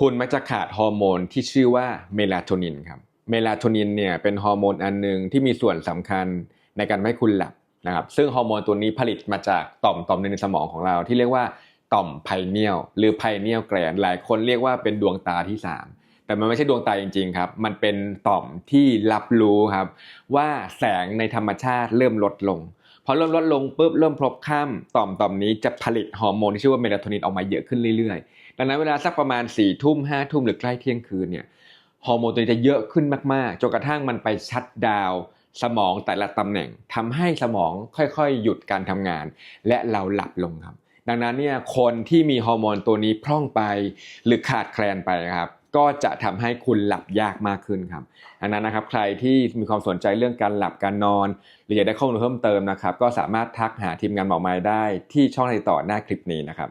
คุณมักจะขาดฮอร์โมนที่ชื่อว่าเมลาโทนินครับเมลาโทนินเนี่ยเป็นฮอร์โมนอันหนึ่งที่มีส่วนสำคัญในการให้คุณหลับนะครับซึ่งฮอร์โมนตัวนี้ผลิตมาจากต่อมต่อมหนึงในสมองของเราที่เรียกว่าต่อมไพเนียลหรือไพเนียลแกรนหลายคนเรียกว่าเป็นดวงตาที่ 3 แต่มันไม่ใช่ดวงตาจริงๆครับ มันเป็นต่อมที่รับรู้ครับว่าแสงในธรรมชาติเริ่มลดลง พอเริ่มลดลงปุ๊บเริ่มพลบค่ำต่อมต่อมนี้จะผลิตฮอร์โมนที่ชื่อว่าเมลาโทนินออกมาเยอะขึ้นเรื่อยๆ ดังนั้นเวลาสักประมาณ4ี่ทุ่มห้าทุ่มหรือใกล้เที่ยงคืนเนี่ยฮอร์โมนตัวนี้จะเยอะขึ้นมากๆจนกระทั่งมันไปชัดดาวสมองแต่ละตำแหน่งทำให้สมองค่อยๆ หยุดการทำงาน และเราหลับลงครับ ดังนั้นเนี่ยคนที่มีฮอร์โมนตัวนี้พร่องไปหรือขาดแคลนไปครับ ก็จะทำให้คุณหลับยากมากขึ้นครับดังนั้นนะครับใครที่มีความสนใจเรื่องการหลับการนอน หรืออยากได้ข้อมูลเพิ่มเติมนะครับก็สามารถทักหาทีมงานหมอไม้ได้ที่ช่องติดต่อหน้าคลิปนี้นะครับ